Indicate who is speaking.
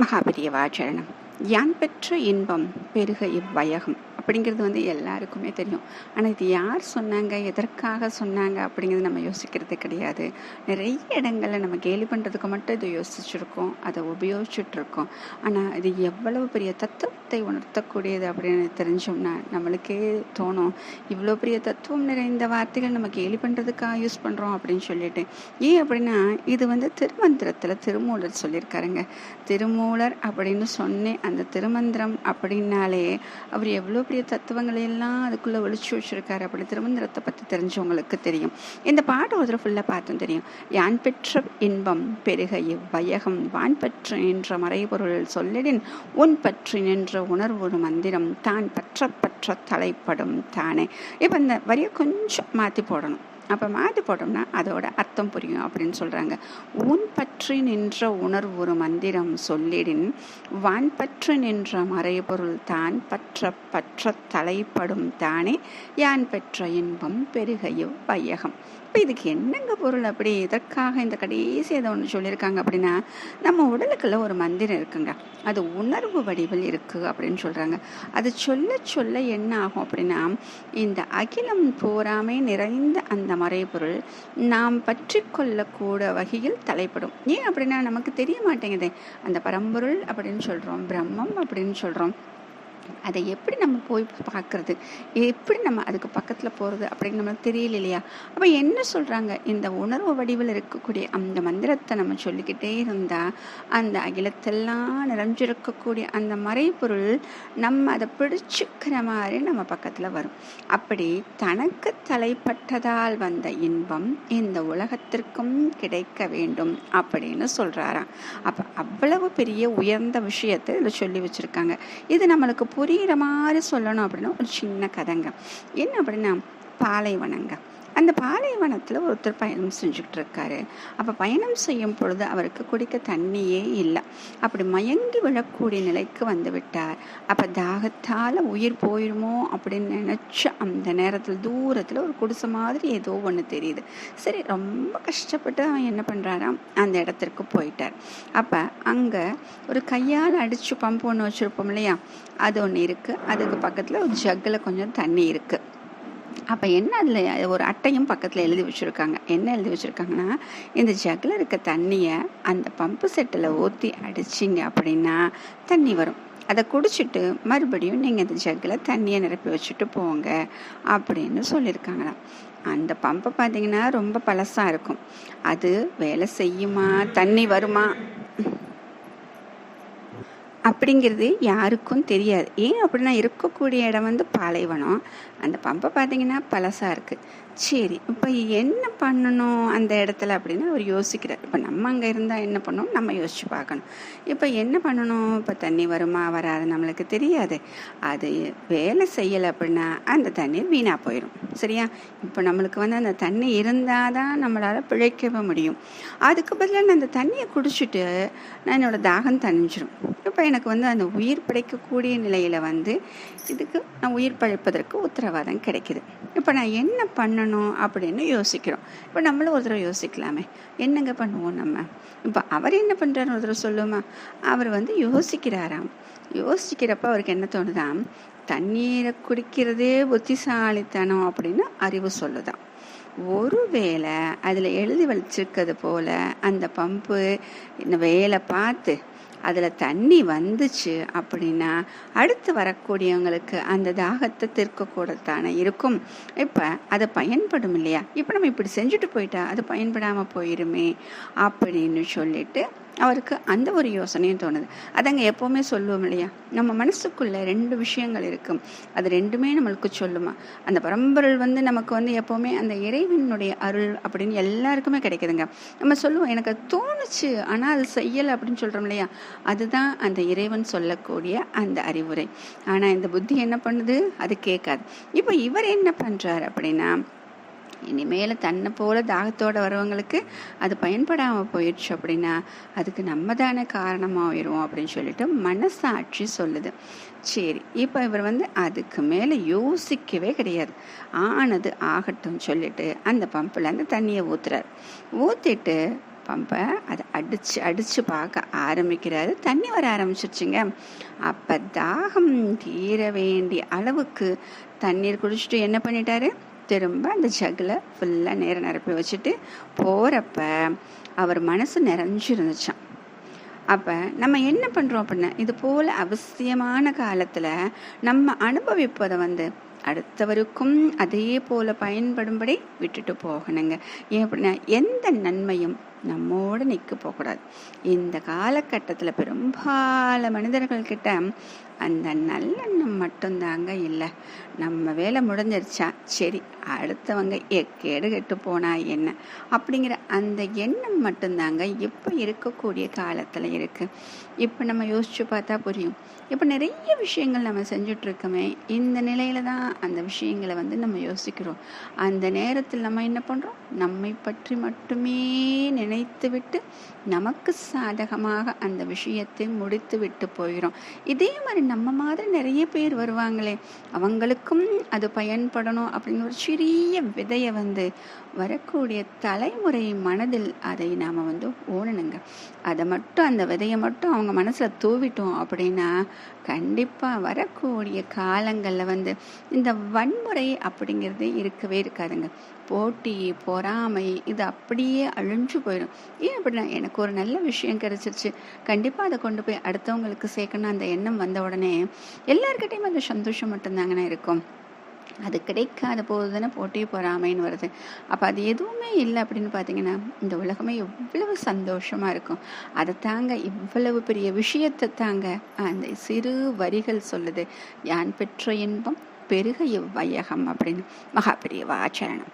Speaker 1: மகாபெரியவாச்சரணம் யான் பெற்ற இன்பம் பெருக இவ்வயகம் அப்படிங்கிறது வந்து எல்லாருக்குமே தெரியும். ஆனால் இது யார் சொன்னாங்க எதற்காக சொன்னாங்க அப்படிங்கிறது நம்ம யோசிக்கிறது கிடையாது. நிறைய இடங்களில் நம்ம கேலி பண்ணுறதுக்கு மட்டும் இதை யோசிச்சுருக்கோம் அதை உபயோகிச்சுட்ருக்கோம். ஆனால் இது எவ்வளவு பெரிய தத்துவத்தை உணர்த்தக்கூடியது அப்படின்னு தெரிஞ்சோம்னா நம்மளுக்கே தோணும் இவ்வளோ பெரிய தத்துவம் நிறைந்த வார்த்தைகள் நம்ம கேலி பண்ணுறதுக்காக யூஸ் பண்ணுறோம் அப்படின்னு சொல்லிட்டு. ஏன் அப்படின்னா இது வந்து திருமந்திரத்தில் திருமூலர் சொல்லியிருக்காருங்க. திருமூலர் அப்படின்னு சொன்னேன் அந்த திருமந்திரம் அப்படின்னாலே அவர் எவ்வளோ பெரிய தத்துவங்களை எல்லாம் அதுக்குள்ளே ஒழிச்சு வச்சுருக்காரு. அப்படி திருமந்திரத்தை பற்றி தெரிஞ்சவங்களுக்கு தெரியும். இந்த பாட்டு ஒருத்தர் ஃபுல்லாக பார்த்தும் தெரியும். யான் பெற்ற இன்பம் பெருக இவ்வயகம் வான் பற்று என்ற மறைபொருள் சொல்லிடின் உன் பற்றி நின்ற உணர்வு ஒரு மந்திரம் தான் பற்ற பற்ற தலைப்படும் தானே. இப்போ இந்த வரியை கொஞ்சம் மாற்றி போடணும். அப்போ மாது போட்டோம்னா அதோட அர்த்தம் புரியும் அப்படின்னு சொல்கிறாங்க உன் பற்றி நின்ற உணர்வு ஒரு மந்திரம் சொல்லிடின் வான் பற்று நின்ற மறைபொருள் தான் பற்ற பற்ற தலைப்படும் தானே யான் பெற்ற இன்பம் பெருகையோ வையகம். இப்போ இதுக்கு என்னங்க பொருள் அப்படி? இதற்காக இந்த கடைசி இதை ஒன்று சொல்லியிருக்காங்க அப்படின்னா நம்ம உடலுக்குள்ள ஒரு மந்திரம் இருக்குங்க. அது உணர்வு வடிவில் இருக்குது அப்படின்னு சொல்கிறாங்க அது சொல்ல சொல்ல என்ன ஆகும் அப்படின்னா இந்த அகிலம் போராமே நிறைந்த அந்த மறைபொருள் நாம் பற்றி கொள்ளக்கூட வகையில் தலைப்படும். ஏன் அப்படின்னா நமக்கு தெரிய மாட்டேங்குதே. அந்த பரம்பொருள் அப்படின்னு சொல்கிறோம் பிரம்மம் அப்படின்னு சொல்கிறோம் அதை எப்படி நம்ம போய் பார்க்குறது? எப்படி நம்ம அதுக்கு பக்கத்தில் போகிறது அப்படின்னு நம்மளுக்கு தெரியல இல்லையா? அப்போ என்ன சொல்கிறாங்க இந்த உணர்வு வடிவில் இருக்கக்கூடிய அந்த மந்திரத்தை நம்ம சொல்லிக்கிட்டே இருந்தால் அந்த அகிலத்தெல்லாம் நிறைஞ்சிருக்கக்கூடிய அந்த மறைபொருள் நம்ம அதை பிடிச்சிக்கிற மாதிரி நம்ம பக்கத்தில் வரும். அப்படி தனக்கு தலைப்பட்டதால் வந்த இன்பம் இந்த உலகத்திற்கும் கிடைக்க வேண்டும் அப்படின்னு சொல்கிறாராம் அப்போ அவ்வளவு பெரிய உயர்ந்த விஷயத்தை இதில் சொல்லி வச்சுருக்காங்க. இது நம்மளுக்கு புரிகிற மாதிரி சொல்லணும் அப்படின்னா ஒரு சின்ன கதைங்க. என்ன அப்படின்னா பாலைவனங்க. அந்த பாலைவனத்தில் ஒருத்தர் பயணம் செஞ்சுக்கிட்டு இருக்காரு அப்போ பயணம் செய்யும் பொழுது அவருக்கு குடிக்க தண்ணியே இல்லை. அப்படி மயங்கி விழக்கூடிய நிலைக்கு வந்து விட்டார். அப்போ தாகத்தால் உயிர் போயிடுமோ அப்படின்னு நினச்ச அந்த நேரத்தில் தூரத்தில் ஒரு குடிசை மாதிரி ஏதோ ஒன்று தெரியுது. சரி ரொம்ப கஷ்டப்பட்டு அவன் என்ன பண்ணுறாராம் அந்த இடத்திற்கு போயிட்டார். அப்போ அங்கே ஒரு கையால் அடித்து பம்பு ஒன்று வச்சுருப்போம் இல்லையா? அது ஒன்று இருக்குது அதுக்கு பக்கத்தில் ஒரு ஜக்கில் கொஞ்சம் தண்ணி இருக்குது அப்போ என்ன அதில் ஒரு அட்டையும் பக்கத்தில் எழுதி வச்சுருக்காங்க. என்ன எழுதி வச்சுருக்காங்கன்னா இந்த ஜக்கில் இருக்க தண்ணியை அந்த பம்பு செட்டில் ஊற்றி அடிச்சிங்க அப்படின்னா தண்ணி வரும். அதை குடிச்சிட்டு மறுபடியும் நீங்கள் இந்த ஜக்கில் தண்ணியை நிரப்பி வச்சுட்டு போங்க அப்படின்னு சொல்லியிருக்காங்களாம் அந்த பம்பை பார்த்தீங்கன்னா ரொம்ப பழசாக இருக்கும். அது வேலை செய்யுமா? தண்ணி வருமா? அப்படிங்கிறது யாருக்கும் தெரியாது. ஏன் அப்படின்னா இருக்கக்கூடிய இடம் வந்து பாலைவனம். அந்த பம்பை பார்த்தீங்கன்னா பழசாக இருக்குது சரி இப்போ என்ன பண்ணணும் அந்த இடத்துல அப்படின்னு அவர் யோசிக்கிறார். இப்போ நம்ம அங்கே இருந்தால் என்ன பண்ணணும் நம்ம யோசிச்சு பார்க்கணும். இப்போ என்ன பண்ணணும்? இப்போ தண்ணி வருமா வராது நம்மளுக்கு தெரியாது. அது வேலை செய்யலை அப்படின்னா அந்த தண்ணீர் வீணாக போயிடும் சரியா? இப்போ நம்மளுக்கு வந்து அந்த தண்ணி இருந்தால் தான் நம்மளால் பிழைக்கவே முடியும். அதுக்கு பதிலாக நான் அந்த தண்ணியை குடிச்சிட்டு நான் என்னோடய தாகம் தணிஞ்சிடும் இப்போ எனக்கு வந்து அந்த உயிர் பிழைக்கக்கூடிய நிலையில் வந்து இதுக்கு நான் உயிர் பழைப்பதற்கு உத்தரவாதம் கிடைக்குது. இப்போ நான் என்ன பண்ணணும் அப்படின்னு யோசிக்கிறோம். இப்போ நம்மளும் ஒரு தடவை யோசிக்கலாமே. என்னங்க பண்ணுவோம் நம்ம? இப்போ அவர் என்ன பண்ணுறாரு ஒரு தடவை சொல்லுமா? அவர் வந்து யோசிக்கிறாராம். யோசிக்கிறப்ப அவருக்கு என்ன தோணுதாம் தண்ணீரை குடிக்கிறதே புத்திசாலித்தனம் அப்படின்னு அறிவு சொல்லுதான் ஒருவேளை அதில் எழுதி வச்சிருக்கிறது போல் அந்த பம்பு இந்த வேலை பார்த்து அதில் தண்ணி வந்துச்சு அப்படின்னா அடுத்து வரக்கூடியவங்களுக்கு அந்த தாகத்தை தீர்க்கக்கூடத்தானே இருக்கும். இப்போ அது பயன்படும் இல்லையா? இப்போ நம்ம இப்படி செஞ்சுட்டு போயிட்டா அது பயன்படாமல் போயிருமே அப்படின்னு சொல்லிட்டு அவருக்கு அந்த ஒரு யோசனையும் தோணுது. அதங்க எப்போவுமே சொல்லுவோம் இல்லையா? நம்ம மனசுக்குள்ளே ரெண்டு விஷயங்கள் இருக்கும். அது ரெண்டுமே நம்மளுக்கு சொல்லுமா? அந்த பரம்பொருள் வந்து நமக்கு வந்து எப்போவுமே அந்த இறைவனுடைய அருள் அப்படின்னு எல்லாருக்குமே கிடைக்குதுங்க. நம்ம சொல்லுவோம் எனக்கு தோணுச்சு ஆனால் அது செய்யலை அப்படின்னு சொல்கிறோம் இல்லையா? அதுதான் அந்த இறைவன் சொல்லக்கூடிய அந்த அறிவுரை. ஆனால் இந்த புத்தி என்ன பண்ணுது? அது கேட்காது. இப்போ இவர் என்ன பண்ணுறாரு அப்படின்னா இனிமேல் தன்னை போல தாகத்தோடு வரவங்களுக்கு அது பயன்படாமல் போயிடுச்சு அப்படின்னா அதுக்கு நம்ம தானே காரணமாகிடுவோம் அப்படின்னு சொல்லிட்டு மனசாட்சி சொல்லுது. சரி இப்போ இவர் வந்து அதுக்கு மேலே யோசிக்கவே கிடையாது. ஆனது ஆகட்டும் சொல்லிட்டு அந்த பம்பில் அந்த தண்ணியை ஊற்றுறார் ஊற்றிட்டு பம்பை அதை அடித்து அடித்து பார்க்க ஆரம்பிக்கிறாரு. தண்ணி வர ஆரம்பிச்சிருச்சுங்க. அப்போ தாகம் தீர வேண்டிய அளவுக்கு தண்ணீர் குடிச்சிட்டு என்ன பண்ணிட்டாரு? திரும்ப அந்த ஜக்கில் ஃபுல்லாக நேரம் நிரப்பி வச்சுட்டு போகிறப்ப அவர் மனசு நிறைஞ்சிருந்துச்சான் அப்போ நம்ம என்ன பண்ணுறோம் அப்படின்னா இது போல் அவசியமான காலத்தில் நம்ம அனுபவிப்பதை வந்து அடுத்தவருக்கும் அதே போல் பயன்படும்படி விட்டுட்டு போகணுங்க. ஏன் அப்படின்னா எந்த நன்மையும் நம்மோடு நிற்க போகக்கூடாது. இந்த காலகட்டத்தில் பெரும்பால மனிதர்கள்கிட்ட அந்த நல்லெண்ணம் மட்டும்தாங்க இல்லை. நம்ம வேலை முடிஞ்சிருச்சா? சரி அடுத்தவங்க கேடு கெட்டு போனா என்ன? அப்படிங்கிற அந்த எண்ணம் மட்டும்தாங்க இப்போ இருக்கக்கூடிய காலத்தில் இருக்குது இப்போ நம்ம யோசிச்சு பார்த்தா புரியும். இப்போ நிறைய விஷயங்கள் நம்ம செஞ்சுட்ருக்கோமே. இந்த நிலையில தான் அந்த விஷயங்களை வந்து நம்ம யோசிக்கிறோம். அந்த நேரத்தில் நம்ம என்ன பண்ணுறோம் நம்மை பற்றி மட்டுமே நினைத்துவிட்டு நமக்கு சாதகமாக அந்த விஷயத்தை முடித்து விட்டு போயிடும் இதே மாதிரி நம்ம மாதிரி நிறைய பேர் வருவாங்களே அவங்களுக்கும் அது பயன்படணும் அப்படிங்கிற ஒரு சிறிய விதையை வந்து வரக்கூடிய தலைமுறை மனதில் அதை நாம் வந்து ஓடணுங்க அதை மட்டும் அந்த விதையை மட்டும் அவங்க மனசில் தூவிட்டோம் அப்படின்னா கண்டிப்பாக வரக்கூடிய காலங்களில் வந்து இந்த வன்முறை அப்படிங்கிறது இருக்கவே இருக்காதுங்க. போட்டி பொறாமை இது அப்படியே அழிஞ்சு போயிடும் ஏன் அப்படின்னா எனக்கு ஒரு நல்ல விஷயம் கிடைச்சிருச்சு. கண்டிப்பாக அதை கொண்டு போய் அடுத்தவங்களுக்கு சேர்க்கணும் அந்த எண்ணம் வந்த உடனே எல்லாருக்கிட்டையும் அந்த சந்தோஷம் மட்டும்தாங்கண்ணா இருக்கும். அது கிடைக்காத போது தானே போட்டி பொறாமைன்னு வருது. அப்போ அது எதுவுமே இல்லை அப்படின்னு பார்த்தீங்கன்னா இந்த உலகமே எவ்வளவு சந்தோஷமாக இருக்கும். அதை தாங்க இவ்வளவு பெரிய விஷயத்தை தாங்க அந்த சிறு வரிகள் சொல்லுது. யான் பெற்ற இன்பம் பெருக இவ்வையகம் அப்படின்னு. மகாபிரிய வாச்சரணம்